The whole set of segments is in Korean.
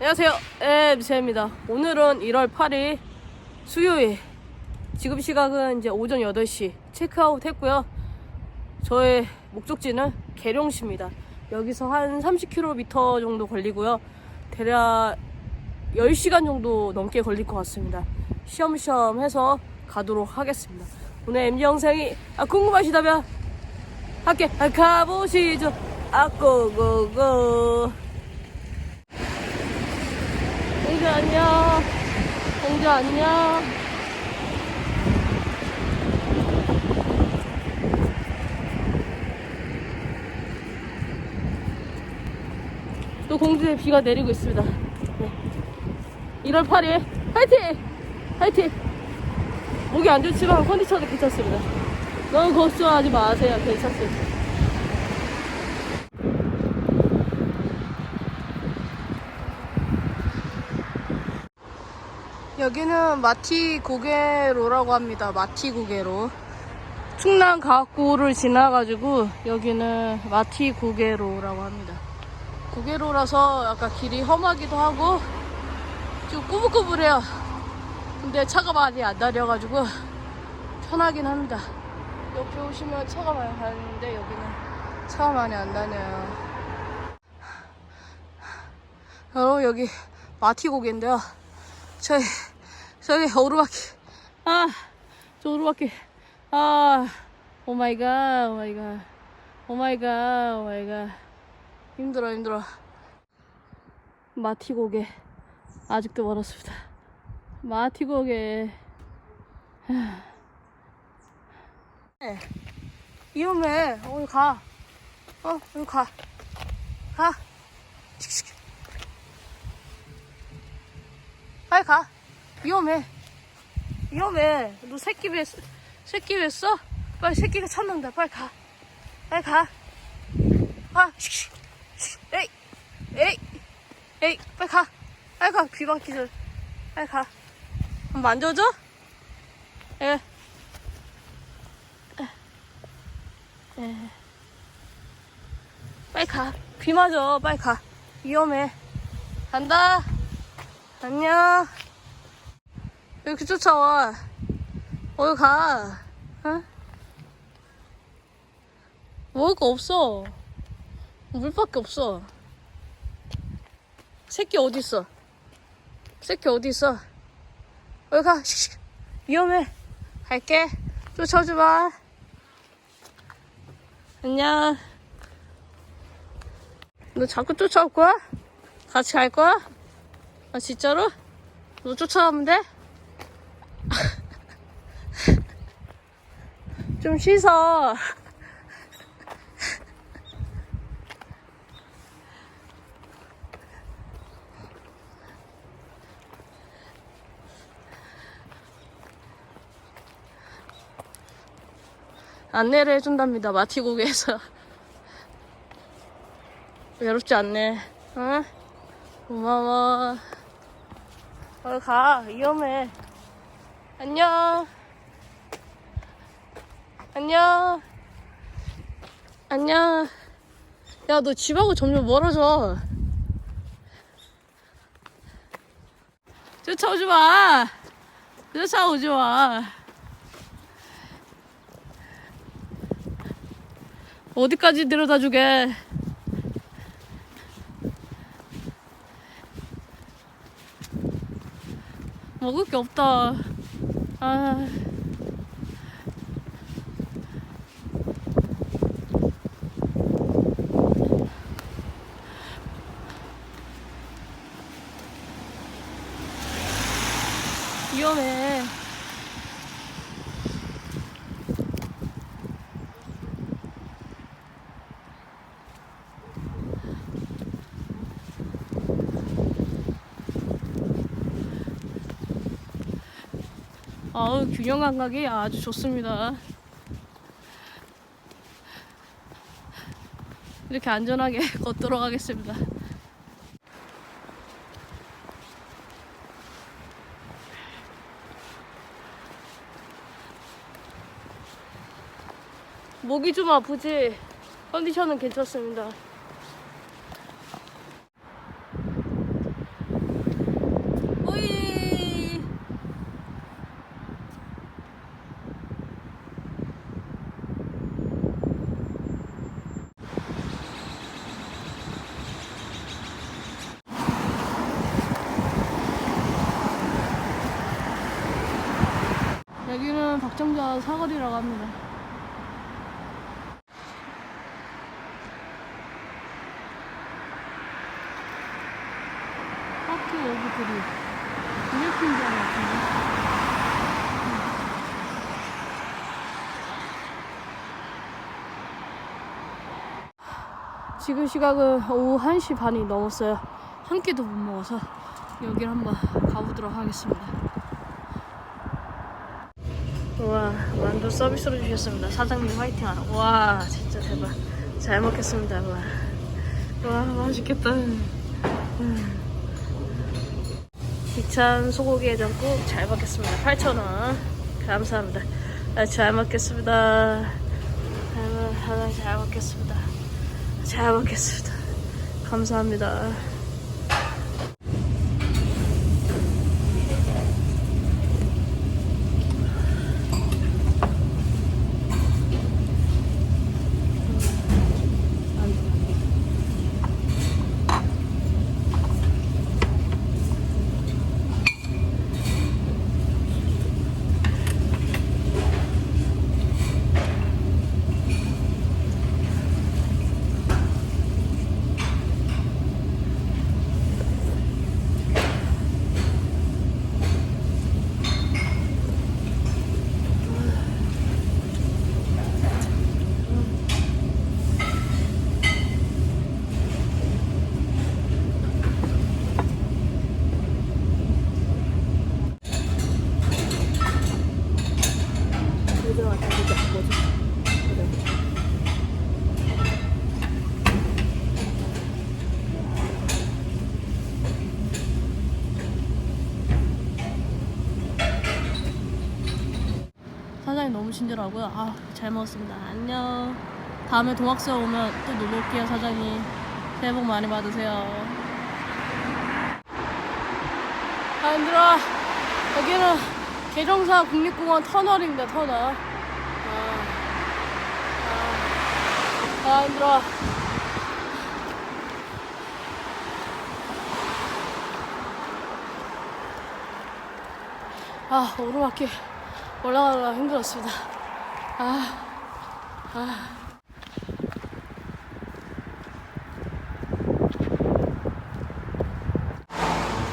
안녕하세요. 엠세입니다. 오늘은 1월 8일 수요일. 지금 시각은 이제 오전 8시 체크아웃 했고요. 저의 목적지는 계룡시입니다. 여기서 한 30km 정도 걸리고요. 대략 10시간 정도 넘게 걸릴 것 같습니다. 시험시험 해서 가도록 하겠습니다. 오늘 MG 영상이 아, 궁금하시다면 함께 아, 가보시죠. 아, 고고고. 공주 안녕. 공주 안녕. 또 공주에 비가 내리고 있습니다. 네. 1월 8일 화이팅! 화이팅! 목이 안 좋지만 컨디션은 괜찮습니다. 너무 걱정하지 마세요. 괜찮습니다. 여기는 마티 고개로라고 합니다. 마티 고개로. 충남 가학구를 지나가지고 여기는 마티 고개로라고 합니다. 고개로라서 약간 길이 험하기도 하고 좀 꾸불꾸불해요. 근데 차가 많이 안 다녀가지고 편하긴 합니다. 옆에 오시면 차가 많이 다니는데 여기는 차가 많이 안 다녀요. 여러분 여기 마티 고개인데요. 저기 저기 오르막길. 아저 오르막길. 아 오마이갓 오마이갓. 오마이갓 오마이갓. 힘들어 힘들어. 마티고개. 아직도 멀었습니다. 마티고개. 네. 위험해 어디 가? 어, 여기 가. 가. 빨리 가. 위험해. 위험해. 너 새끼 배, 새끼 뵀어? 빨리 새끼가 찾는다. 빨리 가. 빨리 가. 가. 씩씩. 씩. 에이. 에이. 에이. 빨리 가. 빨리 가. 귀 막히전 빨리 가. 한번 만져줘? 예. 예. 빨리 가. 귀 맞아. 빨리 가. 위험해. 간다. 안녕. 왜 이렇게 쫓아와? 어디 가? 어? 먹을 거 없어. 물밖에 없어. 새끼 어디 있어? 새끼 어디 있어? 어디 가? 씩씩. 위험해. 갈게. 쫓아오지 마. 안녕. 너 자꾸 쫓아올 거야? 같이 갈 거야? 아 진짜로? 너 쫓아가면 돼? 좀 씻어. 안내를 해준답니다. 마티고개에서. 외롭지 않네. 응? 고마워. 얼른 가. 위험해. 안녕. 안녕. 안녕. 야, 너 집하고 점점 멀어져. 쫓아오지 마. 쫓아오지 마. 어디까지 데려다 주게. 먹을 게 없다. 아. 위험해. 아우 균형 감각이 아주 좋습니다. 이렇게 안전하게 걷도록 하겠습니다. 목이 좀 아프지 컨디션은 괜찮습니다. 여기는 박정자 사거리라고 합니다. 파크 오브 드림. 블랙핑크랑 같은데? 지금 시각은 오후 1시 반이 넘었어요. 한 끼도 못 먹어서 여기를 한번 가보도록 하겠습니다. 와, 만두 서비스로 주셨습니다. 사장님 화이팅 하라. 와, 진짜 대박. 잘 먹겠습니다. 와, 와 맛있겠다. 음. 기찬 소고기 해장국 잘 먹겠습니다. 8,000원. 감사합니다. 아, 잘 먹겠습니다. 아, 잘 먹겠습니다. 잘 먹겠습니다. 감사합니다. 사장님 너무 친절하고요. 아, 잘 먹었습니다. 안녕. 다음에 동학서 오면 또 놀러 올게요, 사장님. 새해 복 많이 받으세요. 아, 힘들어. 여기는 계정사 국립공원 터널입니다, 터널. 아, 힘들어. 아, 오르막길 올라가느라 힘들었습니다. 아, 아.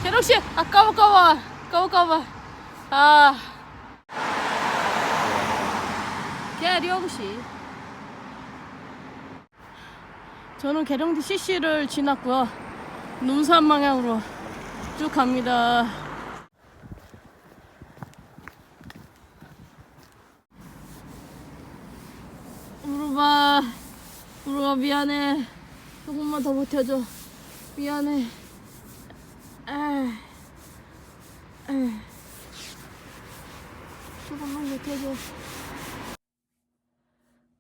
계룡씨, 아. 까봐, 까봐. 아. 계룡씨. 저는 계룡대 CC를 지났고요. 논산 방향으로 쭉 갑니다. 우르바, 우르바 미안해. 조금만 더 버텨줘. 미안해. 에이. 에이. 조금만 버텨줘.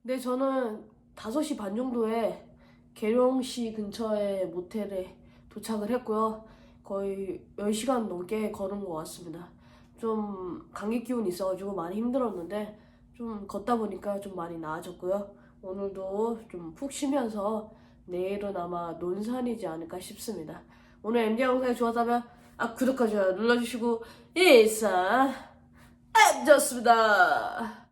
네, 저는 5시 반 정도에 계룡시 근처의 모텔에 도착을 했고요. 거의 10시간 넘게 걸은 것 같습니다. 좀 감기 기운이 있어가지고 많이 힘들었는데 좀 걷다 보니까 좀 많이 나아졌고요. 오늘도 좀 푹 쉬면서 내일은 아마 논산이지 않을까 싶습니다. 오늘 MD 영상이 좋았다면 아, 구독과 좋아요 눌러주시고 인사 안 좋습니다.